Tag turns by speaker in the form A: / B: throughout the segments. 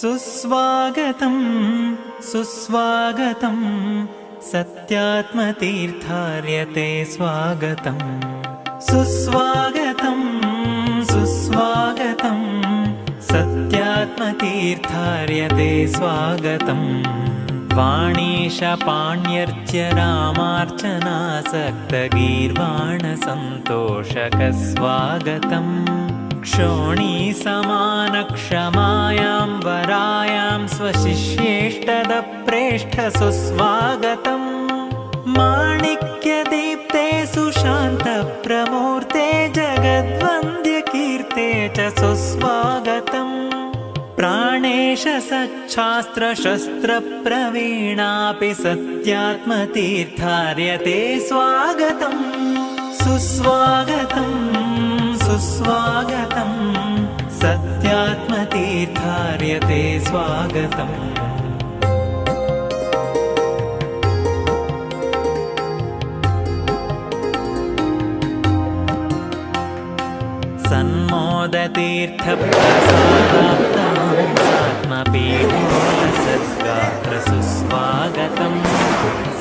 A: सुस्वागतं सुस्वागतं सत्यात्मतीर्थार्यते स्वागतम्। सुस्वागतं सुस्वागतं सत्यात्मतीर्थार्यते स्वागतम्। वाणीशपाण्यर्च्य रामार्चनासक्तगीर्वाणसन्तोषकस्वागतम् क्षोणीसमानक्षमायां वरायां स्वशिष्येष्टदप्रेष्ठ सुस्वागतम् माणिक्यदीप्ते सुशान्तप्रमूर्ते जगद्वन्द्यकीर्ते च सुस्वागतम्। प्राणेश सच्छास्त्रशस्त्रप्रवीणापि सत्यात्मतीर्थार्यते स्वागतम्। सुस्वागतम् सुस्वागतम् सत्यात्मतीर्थार्यते स्वागतम् सन्मोदतीर्थप्रसादात्मपीठोलसद्गात्र सुस्वागतम्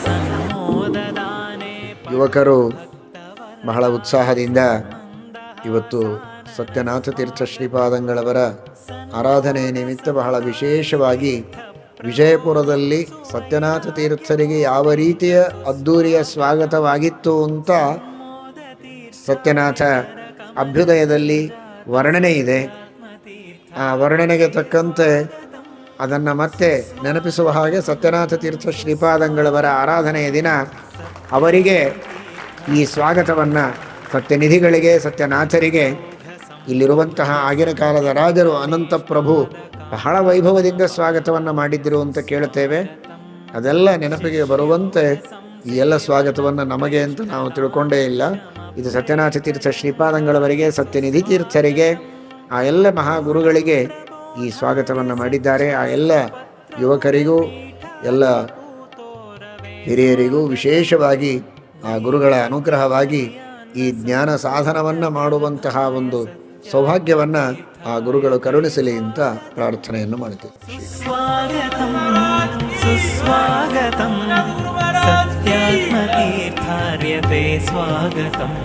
A: सन्मोददाने
B: ಯುವಕರು ಬಹಳ ಉತ್ಸಾಹದಿಂದ ಇವತ್ತು ಸತ್ಯನಾಥ ತೀರ್ಥ ಶ್ರೀಪಾದಂಗಳವರ ಆರಾಧನೆಯ ನಿಮಿತ್ತ ಬಹಳ ವಿಶೇಷವಾಗಿ ವಿಜಯಪುರದಲ್ಲಿ ಸತ್ಯನಾಥ ತೀರ್ಥರಿಗೆ ಯಾವ ರೀತಿಯ ಅದ್ದೂರಿಯ ಸ್ವಾಗತವಾಗಿತ್ತು ಅಂತ ಸತ್ಯನಾಥ ಅಭ್ಯುದಯದಲ್ಲಿ ವರ್ಣನೆ ಇದೆ. ಆ ವರ್ಣನೆಗೆ ತಕ್ಕಂತೆ ಅದನ್ನು ಮತ್ತೆ ನೆನಪಿಸುವ ಹಾಗೆ ಸತ್ಯನಾಥ ತೀರ್ಥ ಶ್ರೀಪಾದಂಗಳವರ ಆರಾಧನೆಯ ದಿನ ಅವರಿಗೆ ಈ ಸ್ವಾಗತವನ್ನು ಸತ್ಯನಿಧಿಗಳಿಗೆ, ಸತ್ಯನಾಥರಿಗೆ ಇಲ್ಲಿರುವಂತಹ ಆಗಿನ ಕಾಲದ ರಾಜರು ಅನಂತ ಪ್ರಭು ಬಹಳ ವೈಭವದಿಂದ ಸ್ವಾಗತವನ್ನು ಮಾಡಿದ್ದರು ಅಂತ ಕೇಳುತ್ತೇವೆ. ಅದೆಲ್ಲ ನೆನಪಿಗೆ ಬರುವಂತೆ ಈ ಎಲ್ಲ ಸ್ವಾಗತವನ್ನು ನಮಗೆ ಅಂತ ನಾವು ತಿಳ್ಕೊಂಡೇ ಇಲ್ಲ. ಇದು ಸತ್ಯನಾಥ ತೀರ್ಥ ಶ್ರೀಪಾದಂಗಳವರಿಗೆ, ಸತ್ಯನಿಧಿ ತೀರ್ಥರಿಗೆ, ಆ ಎಲ್ಲ ಮಹಾಗುರುಗಳಿಗೆ ಈ ಸ್ವಾಗತವನ್ನು ಮಾಡಿದ್ದಾರೆ. ಆ ಎಲ್ಲ ಯುವಕರಿಗೂ, ಎಲ್ಲ ಹಿರಿಯರಿಗೂ ವಿಶೇಷವಾಗಿ ಆ ಗುರುಗಳ ಅನುಗ್ರಹವಾಗಿ ಈ ಜ್ಞಾನ ಸಾಧನವನ್ನು ಮಾಡುವಂತಹ ಒಂದು ಸೌಭಾಗ್ಯವನ್ನು ಆ ಗುರುಗಳು ಕರುಣಿಸಲಿ ಅಂತ ಪ್ರಾರ್ಥನೆಯನ್ನು ಮಾಡ್ತೀವಿ
A: स्वागतं सुस्वागतं सत्यात्मतीर्थार्यते स्वागतम्